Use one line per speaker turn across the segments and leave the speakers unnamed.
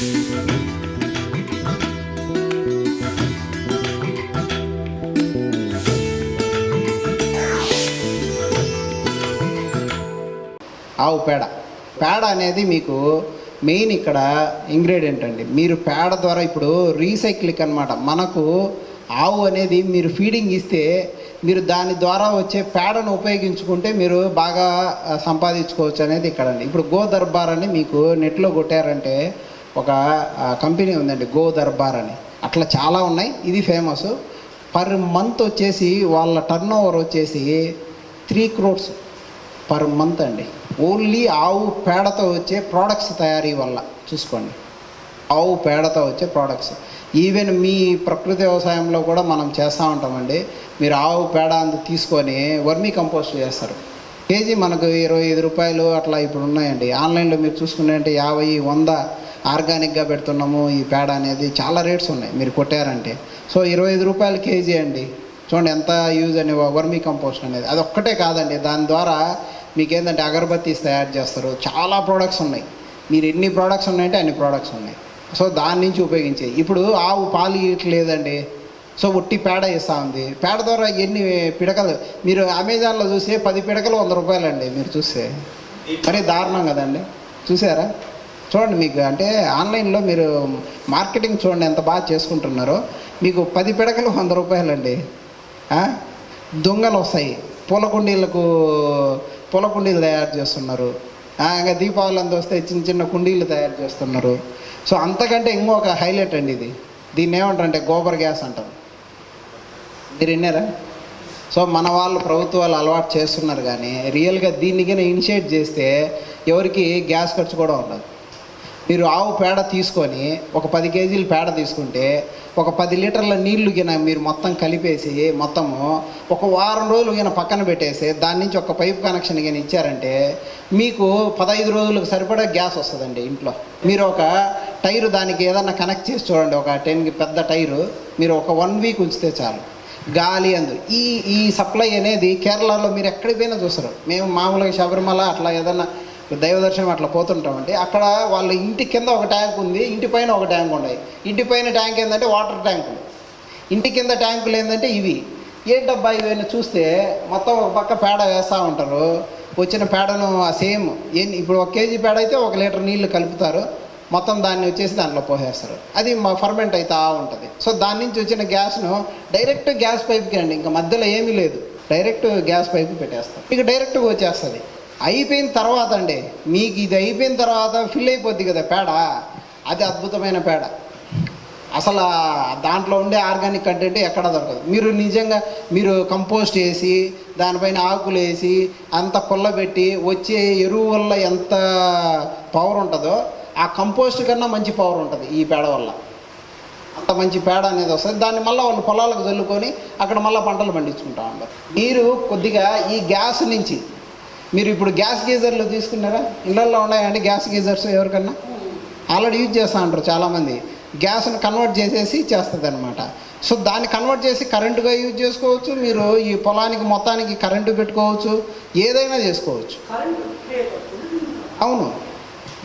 ఆవు పేడ. పేడ అనేది మీకు మెయిన్ ఇక్కడ ఇంగ్రీడియంట్ అండి. మీరు పేడ ద్వారా ఇప్పుడు రీసైక్లింగ్ అనమాట మనకు ఆవు అనేది మీరు ఫీడింగ్ ఇస్తే మీరు దాని ద్వారా వచ్చే పేడను ఉపయోగించుకుంటే మీరు బాగా సంపాదించుకోవచ్చు అనేది ఇక్కడ అండి. ఇప్పుడు గో దర్బార్ అని మీకు నెట్లో కొట్టారంటే ఒక కంపెనీ ఉందండి గో దర్బార్ అని. అట్లా చాలా ఉన్నాయి ఇది ఫేమస్ పర్ మంత్ వచ్చేసి వాళ్ళ టర్న్ ఓవర్ వచ్చేసి త్రీ క్రోడ్స్ పర్ మంత్ అండి. ఓన్లీ ఆవు పేడతో వచ్చే ప్రోడక్ట్స్ తయారీ వల్ల చూసుకోండి. ఆవు పేడతో వచ్చే ప్రోడక్ట్స్ ఈవెన్ మీ ప్రకృతి వ్యవసాయంలో కూడా మనం చేస్తూ ఉంటామండి. మీరు ఆవు పేడ అందు తీసుకొని వర్మీ కంపోస్ట్ చేస్తారు. కేజీ మనకు ఇరవై ఐదు రూపాయలు అట్లా ఇప్పుడు ఉన్నాయండి. ఆన్లైన్లో మీరు చూసుకున్నారంటే యాభై వంద ఆర్గానిక్గా పెడుతున్నాము ఈ పేడ అనేది చాలా రేట్స్ ఉన్నాయి మీరు కొట్టారంటే. సో ఇరవై ఐదు రూపాయలు కేజీ అండి. చూడండి ఎంత యూజ్ అనే వర్మీ కంపోస్ట్ అనేది. అది ఒక్కటే కాదండి దాని ద్వారా మీకు ఏంటంటే అగరబత్తీస్ తయారు చేస్తారు. చాలా ప్రోడక్ట్స్ ఉన్నాయి. మీరు ఎన్ని ప్రోడక్ట్స్ ఉన్నాయంటే అన్ని ప్రోడక్ట్స్ ఉన్నాయి. సో దాని నుంచి ఉపయోగించే ఇప్పుడు ఆవు పాలు ఇవ్వట్లేదండి సో ఒట్టి పేడ ఇస్తూ ఉంది. పేడ ద్వారా ఎన్ని పిడకలు? మీరు అమెజాన్లో చూస్తే పది పిడకలు వంద రూపాయలండి మీరు చూస్తే. మరీ దారుణం కదండి. చూసారా? చూడండి మీకు అంటే ఆన్లైన్లో మీరు మార్కెటింగ్ చూడండి ఎంత బాగా చేసుకుంటున్నారో. మీకు పది పిడకలు వంద రూపాయలండి. దొంగలు వస్తాయి. పూల కుండీలకు పూల కుండీలు తయారు చేస్తున్నారు. ఇంకా దీపావళి అంత వస్తే చిన్న చిన్న కుండీలు తయారు చేస్తున్నారు. సో అంతకంటే ఇంకొక హైలైట్ అండి ఇది. దీన్ని ఏమంటారంటే గోబర్ గ్యాస్ అంటారు మీరు విన్నారా? సో మన వాళ్ళు ప్రభుత్వాలు అలవాటు చేస్తున్నారు కానీ రియల్గా దీన్ని కానీ ఇనిషియేట్ చేస్తే ఎవరికి గ్యాస్ ఖర్చు కూడా ఉండదు. మీరు ఆవు పేడ తీసుకొని ఒక పది కేజీలు పేడ తీసుకుంటే ఒక పది లీటర్ల నీళ్ళు గిన మీరు మొత్తం కలిపేసి మొత్తము ఒక వారం రోజులు గిన పక్కన పెట్టేసి దాని నుంచి ఒక పైప్ కనెక్షన్ గిన ఇచ్చారంటే మీకు పదహైదు రోజులకు సరిపడా గ్యాస్ వస్తుందండి ఇంట్లో. మీరు ఒక టైరు దానికి ఏదన్నా కనెక్ట్ చేసి చూడండి ఒక టెన్కి పెద్ద టైరు మీరు ఒక వన్ వీక్ ఉంచితే చాలు. గాలి అందు. ఈ ఈ సప్లై అనేది కేరళలో మీరు ఎక్కడికి పోయినా చూస్తారు. మేము మామూలుగా శబరిమల అట్లా ఏదన్నా దైవ దర్శనం అట్లా పోతుంటామంటే అక్కడ వాళ్ళ ఇంటి కింద ఒక ట్యాంక్ ఉంది ఇంటి పైన ఒక ట్యాంక్ ఉన్నాయి. ఇంటి పైన ట్యాంక్ ఏంటంటే వాటర్ ట్యాంకులు ఇంటి కింద ట్యాంకులు ఏంటంటే ఇవి. ఏంటబ్బా ఇవన్నీ చూస్తే మొత్తం ఒక పక్క పేడ వేస్తూ ఉంటారు. వచ్చిన పేడను ఆ సేమ్ ఏం ఇప్పుడు ఒక కేజీ పేడ అయితే ఒక లీటర్ నీళ్ళు కలుపుతారు. మొత్తం దాన్ని వచ్చేసి దాంట్లో పోసేస్తారు. అది మా ఫర్మెంట్ అవుతా ఉంటుంది. సో దాని నుంచి వచ్చిన గ్యాస్ను డైరెక్ట్ గ్యాస్ పైప్కి అండి. ఇంకా మధ్యలో ఏమీ లేదు. డైరెక్ట్ గ్యాస్ పైప్ పెట్టేస్తాం ఇక డైరెక్ట్గా వచ్చేస్తుంది. అయిపోయిన తర్వాత అండి మీకు ఇది అయిపోయిన తర్వాత ఫిల్ అయిపోద్ది కదా పేడ. అది అద్భుతమైన పేడ. అసలు దాంట్లో ఉండే ఆర్గానిక్ కంటెంట్ ఎక్కడ దొరకదు. మీరు నిజంగా మీరు కంపోస్ట్ వేసి దానిపైన ఆకులు వేసి అంత పుల్లబెట్టి వచ్చే ఎరువు వల్ల ఎంత పవర్ ఉంటుందో ఆ కంపోస్ట్ కన్నా మంచి పవర్ ఉంటుంది ఈ పేడ వల్ల. అంత మంచి పేడ అనేది వస్తుంది. దాన్ని మళ్ళీ వాళ్ళు పొలాలకు చల్లుకొని అక్కడ మళ్ళీ పంటలు పండించుకుంటా ఉంటారు. మీరు కొద్దిగా ఈ గ్యాస్ నుంచి మీరు ఇప్పుడు గ్యాస్ గీజర్లు తీసుకున్నారా? ఇళ్ళల్లో ఉన్నాయండి గ్యాస్ గీజర్స్ ఎవరికన్నా? ఆల్రెడీ యూజ్ చేస్తూ ఉంటారు చాలామంది. గ్యాస్ను కన్వర్ట్ చేసేసి చేస్తుంది అనమాట సో దాన్ని కన్వర్ట్ చేసి కరెంటుగా యూజ్ చేసుకోవచ్చు మీరు ఈ పొలానికి మొత్తానికి కరెంటు పెట్టుకోవచ్చు ఏదైనా చేసుకోవచ్చు. అవును.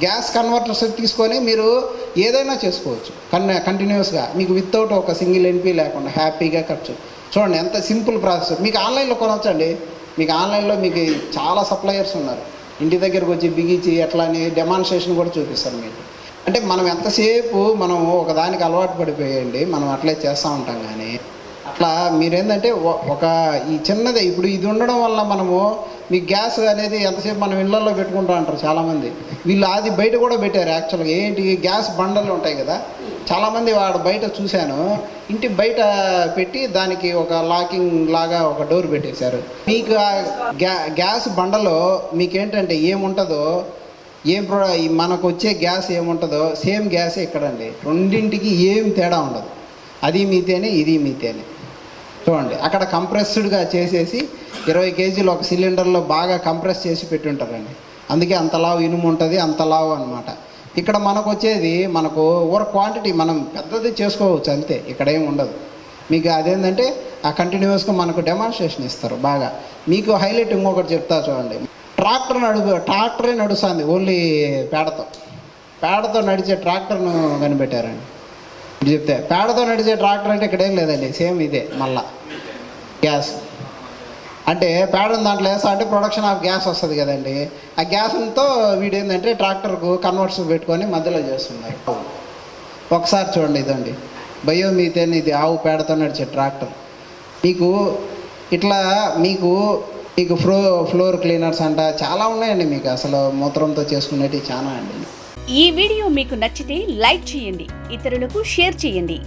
గ్యాస్ కన్వర్టర్స్ తీసుకొని మీరు ఏదైనా చేసుకోవచ్చు. కన్ కంటిన్యూస్గా. మీకు వితౌట్ ఒక సింగిల్ ఎన్పి లేకుండా హ్యాపీగా ఖర్చు. చూడండి ఎంత సింపుల్ ప్రాసెస్. మీకు ఆన్లైన్లో కొనవచ్చండి? మీకు ఆన్లైన్లో మీకు చాలా సప్లయర్స్ ఉన్నారు. ఇంటి దగ్గరకు వచ్చి బిగించి ఎట్లా అని డెమాన్స్ట్రేషన్ కూడా చూపిస్తారు మీకు. అంటే మనం ఎంతసేపు మనం ఒకదానికి అలవాటు పడిపోయండి మనం అట్లే చేస్తూ ఉంటాం కానీ అట్లా మీరేంటంటే ఒక ఈ చిన్నదే ఇప్పుడు ఇది ఉండడం వల్ల మనము మీ గ్యాస్ అనేది ఎంతసేపు మనం ఇళ్ళలో పెట్టుకుంటా అంటారు చాలామంది. వీళ్ళు అది బయట కూడా పెట్టారు యాక్చువల్గా ఏంటి గ్యాస్ బండలు ఉంటాయి కదా చాలామంది వాడు బయట చూశాను. ఇంటి బయట పెట్టి దానికి ఒక లాకింగ్ లాగా ఒక డోర్ పెట్టేశారు. మీకు ఆ గ్యా గ్యాస్ బండలో మీకేంటంటే ఏముంటుందో ఏం ప్రో మనకు వచ్చే గ్యాస్ ఏముంటుందో సేమ్ గ్యాసే ఇక్కడండి. రెండింటికి ఏం తేడా ఉండదు. అది మీతేనే ఇది మీతేనే. చూడండి అక్కడ కంప్రెస్డ్గా చేసేసి ఇరవై కేజీలు ఒక సిలిండర్లో బాగా కంప్రెస్ చేసి పెట్టుంటారండి. అందుకే అంత లావు ఇనుము ఉంటుంది అంత లావు అనమాట ఇక్కడ మనకు వచ్చేది మనకు ఓవర్ క్వాంటిటీ మనం పెద్దది చేసుకోవచ్చు అంతే. ఇక్కడ ఏం ఉండదు. మీకు అదేంటంటే ఆ కంటిన్యూస్గా మనకు డెమాన్స్ట్రేషన్ ఇస్తారు బాగా. మీకు హైలైట్ ఇంకొకటి చెప్తా చూడండి. ట్రాక్టర్ నడుపు ట్రాక్టరే నడుస్తుంది ఓన్లీ పేడతో. పేడతో నడిచే ట్రాక్టర్ను కనిపెట్టారండి. చెప్తే పేడతో నడిచే ట్రాక్టర్ అంటే ఇక్కడేం లేదండి సేమ్ ఇదే మళ్ళా. గ్యాస్ అంటే పేడ దాంట్లో వేస్తా అంటే ప్రొడక్షన్ ఆఫ్ గ్యాస్ వస్తుంది కదండి. ఆ గ్యాస్తో వీడు ఏంటంటే ట్రాక్టర్కు కన్వర్ట్స్ పెట్టుకొని మధ్యలో చేస్తున్నారు. ఒకసారి చూడండి ఇదండి. బయోమీథేన్ ఇది ఆవు పేడతో నడిచే ట్రాక్టర్. మీకు ఇట్లా మీకు మీకు ఫ్లో ఫ్లోర్ క్లీనర్స్ అంట చాలా ఉన్నాయండి మీకు అసలు మూత్రంతో చేసుకునేటివి చాలా అండి.
ఈ వీడియో మీకు నచ్చితే లైక్ చేయండి ఇతరులకు షేర్ చేయండి.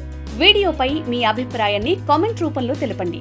వీడియోపై మీ అభిప్రాయాన్ని కామెంట్ రూపంలో తెలపండి.